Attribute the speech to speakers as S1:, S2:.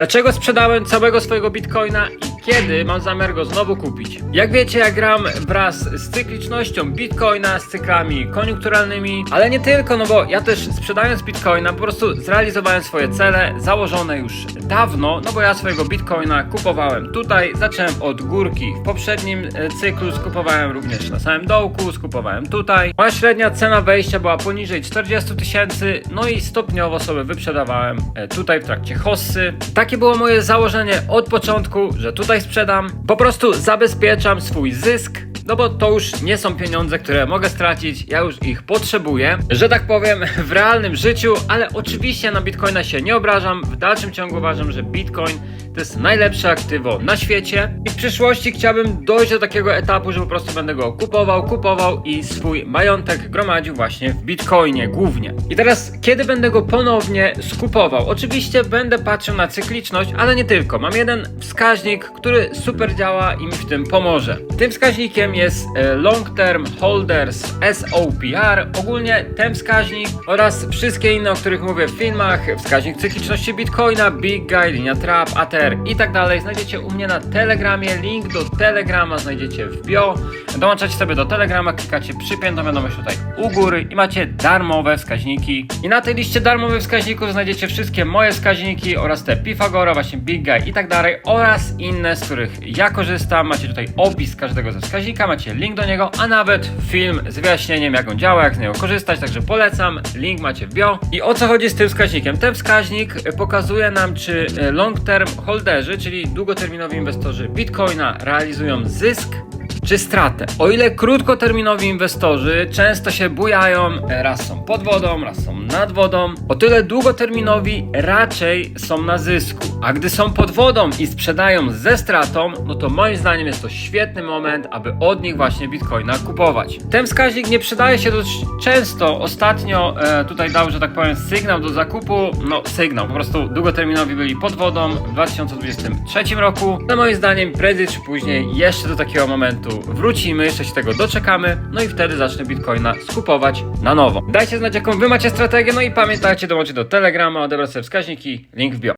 S1: Dlaczego sprzedałem całego swojego bitcoina kiedy mam zamiar go znowu kupić? Jak wiecie, ja gram wraz z cyklicznością bitcoina, z cyklami koniunkturalnymi, ale nie tylko, no bo ja też sprzedając bitcoina po prostu zrealizowałem swoje cele założone już dawno, no bo ja swojego bitcoina kupowałem tutaj, zacząłem od górki w poprzednim e, cyklu, skupowałem również na samym dołku, skupowałem tutaj. Moja średnia cena wejścia była poniżej 40 tysięcy, no i stopniowo sobie wyprzedawałem e, tutaj w trakcie hossy. Takie było moje założenie od początku, że tutaj sprzedam. Po prostu zabezpieczam swój zysk. No bo to już nie są pieniądze, które mogę stracić, ja już ich potrzebuję, że tak powiem, w realnym życiu, ale oczywiście na Bitcoina się nie obrażam. W dalszym ciągu uważam, że Bitcoin to jest najlepsze aktywo na świecie i w przyszłości chciałbym dojść do takiego etapu, że po prostu będę go kupował, kupował i swój majątek gromadził właśnie w Bitcoinie głównie. I teraz, kiedy będę go ponownie skupował? Oczywiście będę patrzył na cykliczność, ale nie tylko. Mam jeden wskaźnik, który super działa i mi w tym pomoże. Tym wskaźnikiem jest e, Long Term Holders SOPR, ogólnie ten wskaźnik oraz wszystkie inne, o których mówię w filmach, wskaźnik cykliczności Bitcoina, Big Guy, linia Trap, ATR i tak dalej. Znajdziecie u mnie na Telegramie, link do Telegrama znajdziecie w bio. Dołączacie sobie do Telegrama, klikacie przypiętą wiadomość tutaj u góry i macie darmowe wskaźniki. I na tej liście darmowych wskaźników znajdziecie wszystkie moje wskaźniki oraz te Pifagora, właśnie Big Guy i tak dalej oraz inne, z których ja korzystam. Macie tutaj opis każdego ze wskaźnika, macie link do niego, a nawet film z wyjaśnieniem jak on działa, jak z niego korzystać, także polecam. Link macie w bio. I o co chodzi z tym wskaźnikiem? Ten wskaźnik e, pokazuje nam, czy e, long term holderzy, czyli długoterminowi inwestorzy Bitcoina realizują zysk czy stratę. O ile krótkoterminowi inwestorzy często się bujają, raz są pod wodą, raz są nad wodą, o tyle długoterminowi raczej są na zysku. A gdy są pod wodą i sprzedają ze stratą, no to moim zdaniem jest to świetny moment, aby od nich właśnie bitcoina kupować. Ten wskaźnik nie przydaje się dość często. Ostatnio e, tutaj dał, że tak powiem, sygnał do zakupu. No, sygnał, po prostu długoterminowi byli pod wodą w 2023 roku. No moim zdaniem prędzej czy później jeszcze do takiego momentu wrócimy, jeszcze się tego doczekamy, no i wtedy zacznę bitcoina skupować na nowo. Dajcie znać jaką wy macie strategię, no i pamiętajcie dołączyć do Telegrama, odebrać sobie wskaźniki, link w bio.